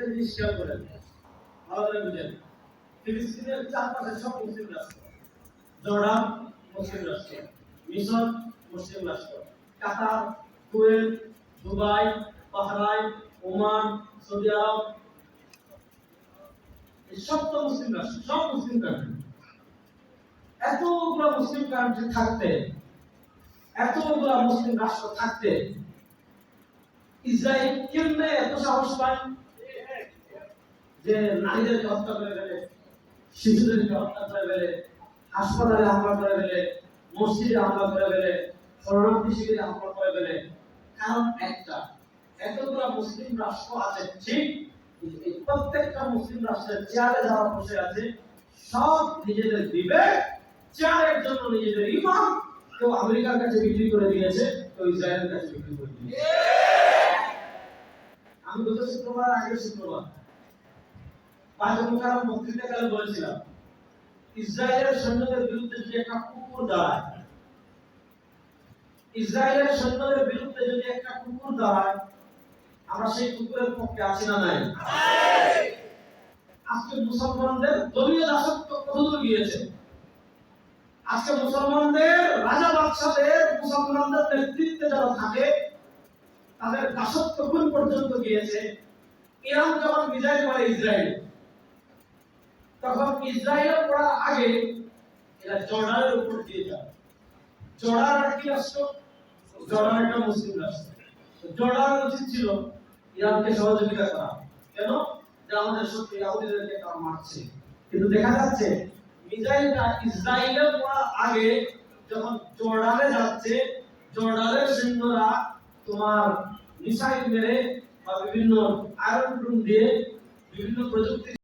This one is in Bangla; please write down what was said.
একটা জিনিস খেয়াল করেন করে বুঝেন ফিলিস্তিনের চারপাশে সব মুসলিম রাষ্ট্র। জর্ডান, মুসলিম রাষ্ট্র। মিশর, মুসলিম রাষ্ট্র। Qatar, Kuwait, Dubai, Bahrain, Oman, Saudi আরব। সব তো মুসলিম রাষ্ট্র, সব মুসলিম কান্ট্রি এতগুলো মুসলিম কান্ট্রি থাকতে, এতগুলো মুসলিম রাষ্ট্র থাকতে, ইসরায়েল কেমনে এত সাহস পায়? যে নারীদেরকে হত্যা করে ফেলে শিশুদেরকে হত্যা করে ফেলে হাসপাতালে হামলা করে ফেলে মসজিদে হামলা করে ফেলে শরণার্থী শিবিরে হামলা করে ফেলে কারণ একটা, এতগুলো মুসলিম রাষ্ট্র আছে, ঠিক প্রত্যেকটা মুসলিম রাষ্ট্রের চেয়ারে যারা বসে আছে, সব নিজেদের বিবেক, চেয়ারের জন্য নিজেদের ইমান, কেউ আমেরিকার কাছে বিক্রি করে দিয়েছে, কেউ ইসরায়েলের কাছে বিক্রি করে দিয়েছে। আমি গত শুক্রবার আগের শুক্রবার। মুখারাম বক্তৃতাকালে বলেছিলাম, ইসরায়েলের সৈন্যদের বিরুদ্ধে যদি একটা কুকুর দাঁড়ায়, ইসরায়েলের সৈন্যদের বিরুদ্ধে যদি একটা কুকুর দাঁড়ায়, আমরা সেই কুকুরের পক্ষে আছি না নাই? আজকে মুসলমানদের দলীয় দাসত্ব কতদূর গিয়েছে? আজকে মুসলমানদের রাজা বাদশাদের, মুসলমানদের নেতৃত্বে যারা থাকে, তাদের দাসত্ব কোন পর্যন্ত গিয়েছে? ইরান যখন মিসাইল মারে ইসরায়েল তখন ইসরায়েল পড়ার আগে এরা জর্ডানের উপর দিয়ে যায়। জর্ডান একটা কি রাষ্ট্র? জর্ডান একটা মুসলিম রাষ্ট্র। তো জর্ডানের উচিত ছিল, ইরানকে সহযোগিতা করা। কেন? যে আমাদের সত্যি ইহুদিদেরকে তারা মারছে। কিন্তু দেখা যাচ্ছে, মিসাইলটা ইসরায়েলের পড়ার আগে যখন জর্ডানে যাচ্ছে, জর্ডানের সৈন্যরা তোমার মিসাইল মেরে বা বিভিন্ন আয়রন দিয়ে বিভিন্ন প্রযুক্তি